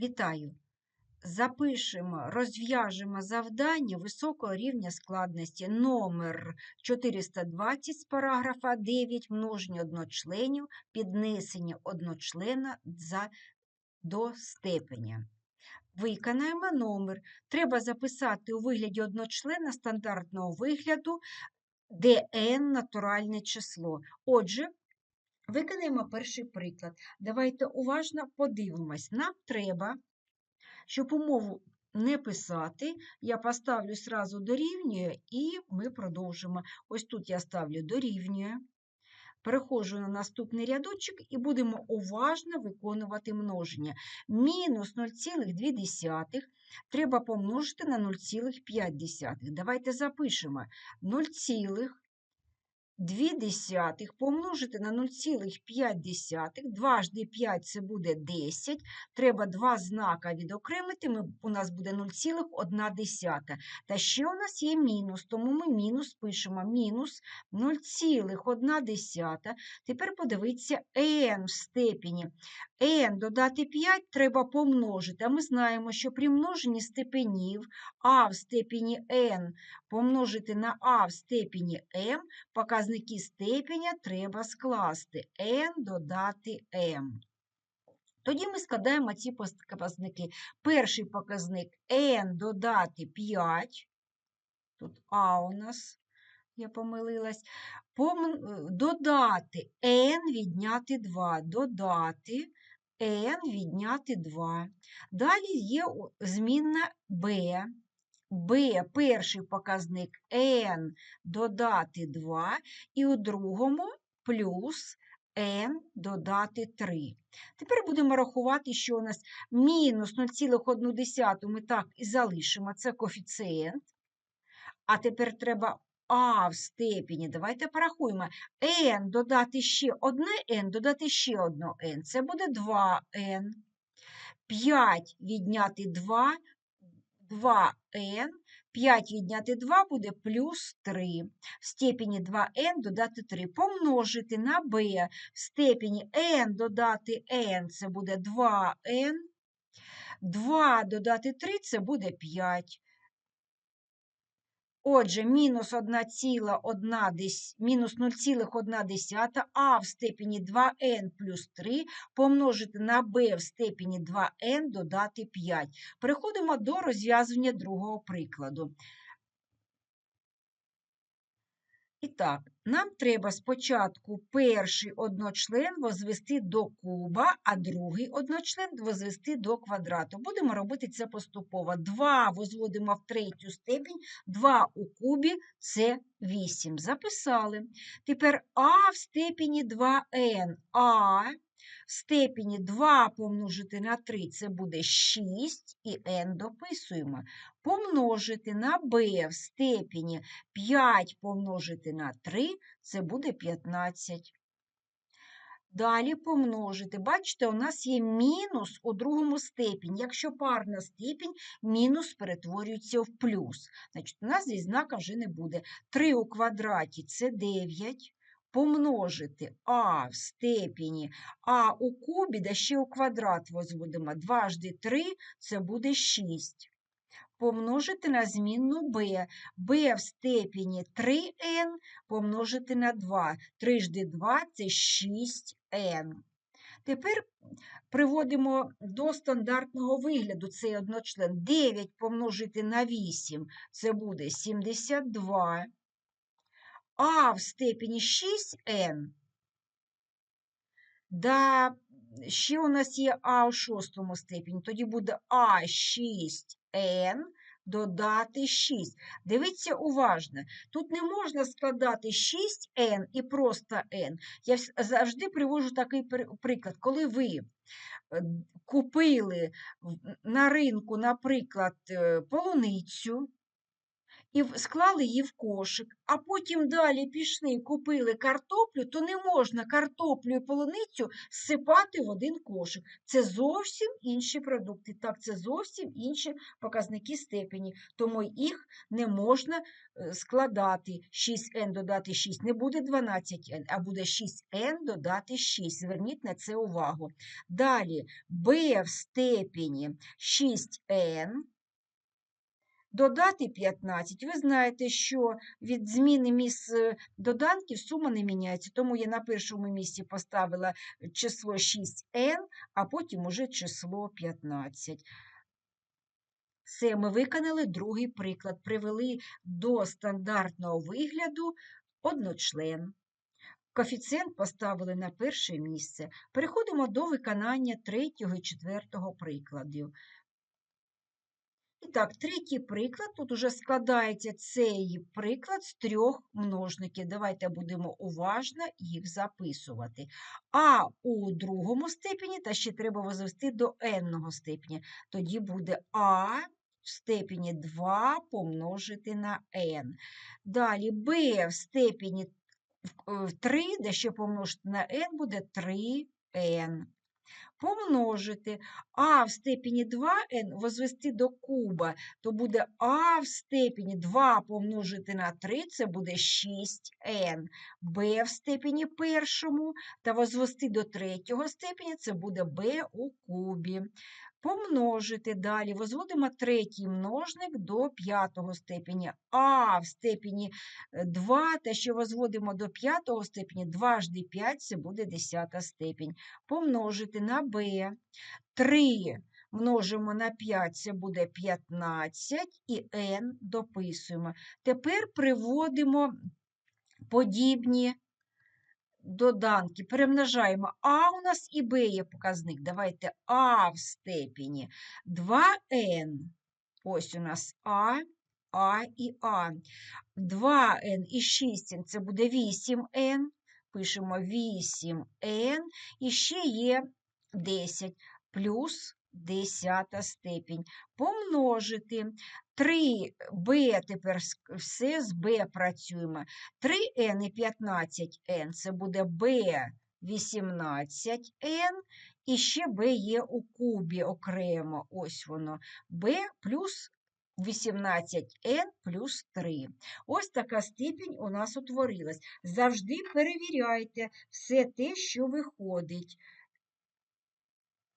Вітаю! Запишемо, розв'яжемо завдання високого рівня складності номер 420 з параграфа 9 множення одночленів, піднесення одночлена за, до степеня. Виконаємо номер. Треба записати у вигляді одночлена стандартного вигляду, де натуральне число. Отже, виконаємо перший приклад. Давайте уважно подивимось. Нам треба, щоб умову не писати, я поставлю сразу дорівнює, і ми продовжимо. Ось тут я ставлю дорівнює. Переходжу на наступний рядочок і будемо уважно виконувати множення. Мінус 0,2 треба помножити на 0,5. Давайте запишемо 0,2 помножити на 0,5. Дважди 5 це буде 10. Треба два знака відокремити, ми, у нас буде 0,1. Та ще у нас є мінус, тому ми мінус пишемо. Мінус 0,1. Тепер подивіться n в степені. N додати 5 треба помножити. А ми знаємо, що при множенні степенів а в степені n помножити на а в степені m, показники степеня треба скласти n додати m. Тоді ми складаємо ці показники. Перший показник n додати 5. Тут А у нас, я помилилась. Додати n відняти 2. Додати n відняти 2. Далі є змінна b. b перший показник n додати 2, і у другому плюс n додати 3. Тепер будемо рахувати, що у нас мінус 0,1 ми так і залишимо, це коефіцієнт. А тепер треба а в степені. Давайте порахуємо. n додати ще одне n, додати ще одне n. Це буде 2n. 5 відняти 2, 2n. 5 відняти 2 буде плюс 3. В степені 2n додати 3. Помножити на b. В степені n додати n це буде 2n. 2 додати 3 це буде 5. Отже, мінус 1,1, мінус 0,1, а в степені 2n плюс 3 помножити на b в степені 2n додати 5. Переходимо до розв'язування другого прикладу. І так, нам треба спочатку перший одночлен возвести до куба, а другий одночлен возвести до квадрату. Будемо робити це поступово. 2 возводимо в третю степінь, 2 у кубі це 8. Записали. Тепер а в степені 2n. А в степені 2 помножити на 3 це буде 6, і n дописуємо. Помножити на b в степені 5 помножити на 3 це буде 15. Далі помножити. Бачите, у нас є мінус у другому степені. Якщо парна степінь, мінус перетворюється в плюс. Значить, у нас зі знака вже не буде. 3 у квадраті це 9 помножити а в степені, а у кубі, да ще у квадрат возводимо. Дважди 3 це буде 6. Помножити на змінну b. b в степені 3n помножити на 2. 3 жди 2 це 6n. Тепер приводимо до стандартного вигляду цей одночлен. 9 помножити на 8 це буде 72 а в степені 6n. Да, ще у нас є а у шостому степені, тоді буде А6n додати 6. Дивіться уважно, тут не можна складати 6n і просто n. Я завжди привожу такий приклад, коли ви е, купили на ринку, наприклад, е, полуницю, і склали її в кошик, а потім далі пішли купили картоплю, то не можна картоплю і полуницю всипати в один кошик. Це зовсім інші продукти. Так, це зовсім інші показники степені, тому їх не можна е, складати. 6n додати 6 не буде 12n, а буде 6n додати 6. Зверніть на це увагу. Далі b в степені 6n. Додати 15. Ви знаєте, що від зміни місць е, доданків сума не міняється, тому я на першому місці поставила число 6n, а потім уже число 15. Все, ми виконали другий приклад, привели до стандартного вигляду одночлен. Коефіцієнт поставили на перше місце. Переходимо до виконання третього і четвертого прикладів. І так, третій приклад. Тут уже складається цей приклад з трьох множників. Давайте будемо уважно їх записувати. А у другому степені, та ще треба возвести до n степеня. Тоді буде А в степені 2 помножити на n. Далі b в степені 3, де ще помножити на n, буде 3n помножити а в степені 2n возвести до куба, то буде а в степені 2 помножити на 3, це буде 6n. b в степені першому та возвести до третього степені, це буде b у кубі. Помножити далі, возводимо третій множник до п'ятого степені, а в степені 2, та що возводимо до п'ятого степені, 2 жди 5, це буде десята степень. Помножити на b. 3 множимо на 5, це буде 15, і n дописуємо. Тепер приводимо подібні доданки, перемножаємо. А у нас і Б є показник. Давайте А в степені 2Н. Ось у нас А, А і А. 2Н і 6Н це буде 8Н. Пишемо 8Н. І ще є 10 плюс 10 степінь. Помножити 3b, тепер все з b працюємо. 3n і 15n це буде b 18n, і ще b є у кубі окремо. Ось воно. b плюс 18n плюс 3. Ось така степінь у нас утворилась. Завжди перевіряйте все те, що виходить.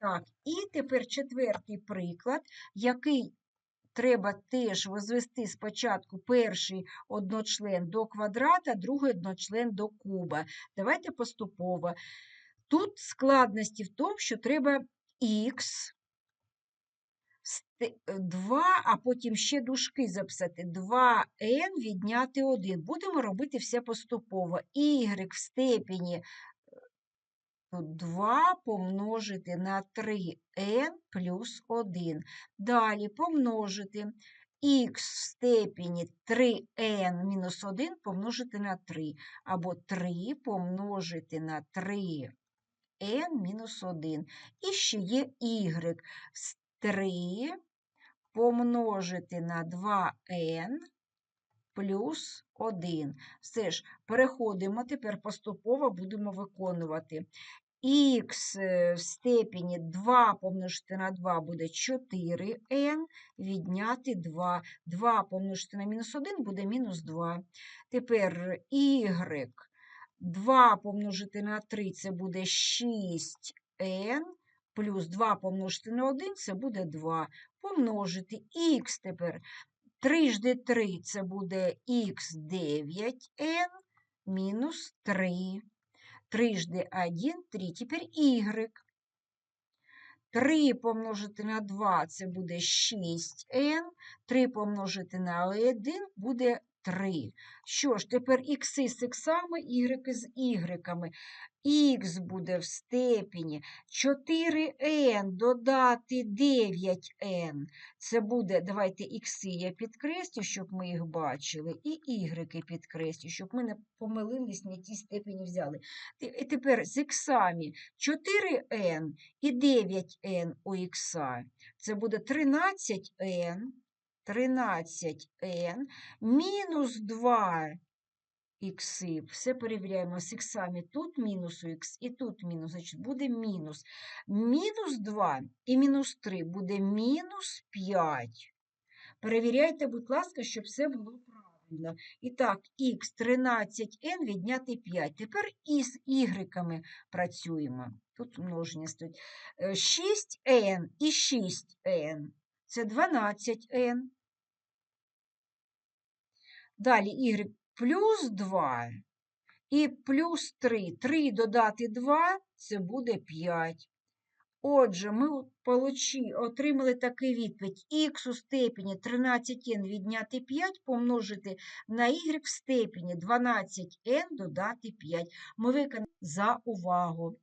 Так, і тепер четвертий приклад, який треба теж возвести спочатку перший одночлен до квадрата, другий одночлен до куба. Давайте поступово. Тут складності в тому, що треба х 2, а потім ще дужки записати. 2n відняти 1. Будемо робити все поступово. y в степені 2 помножити на 3n плюс 1. Далі помножити х в степені 3n мінус 1 помножити на 3. Або 3 помножити на 3n мінус 1. І ще є y з 3 помножити на 2n плюс 1. Все ж, переходимо, тепер поступово будемо виконувати. Х в степені 2 помножити на 2 буде 4n, відняти 2. 2 помножити на мінус 1 буде мінус 2. Тепер y 2 помножити на 3 це буде 6n, плюс 2 помножити на 1 це буде 2. Помножити х тепер 3 3 це буде х 9n мінус 3. 3 жди 1, 3. Тепер y. 3 помножити на 2 це буде 6n. 3 помножити на 1 буде 3. Що ж, тепер ікси з іксами, y з ігреками. Х буде в степені 4n додати 9n. Це буде, давайте ікси я підкреслю, щоб ми їх бачили, і ігреки підкреслю, щоб ми не помилились, не ті степені взяли. І тепер з іксами 4n і 9n у ікса. Це буде 13n 13n мінус 2 ікси. Все перевіряємо з іксами. Тут мінус у х і тут мінус. Значить, буде мінус. Мінус 2 і мінус 3 буде мінус 5. Перевіряйте, будь ласка, щоб все було правильно. І так, х 13n відняти 5. Тепер із ігреками працюємо. Тут множення стоїть. Е, 6n і 6n. Це 12n. Далі y плюс 2 і плюс 3. 3 додати 2 це буде 5. Отже, ми отримали таку відповідь. х у степені 13n відняти 5 помножити на y в степені 12n додати 5. Ми виконали за увагу.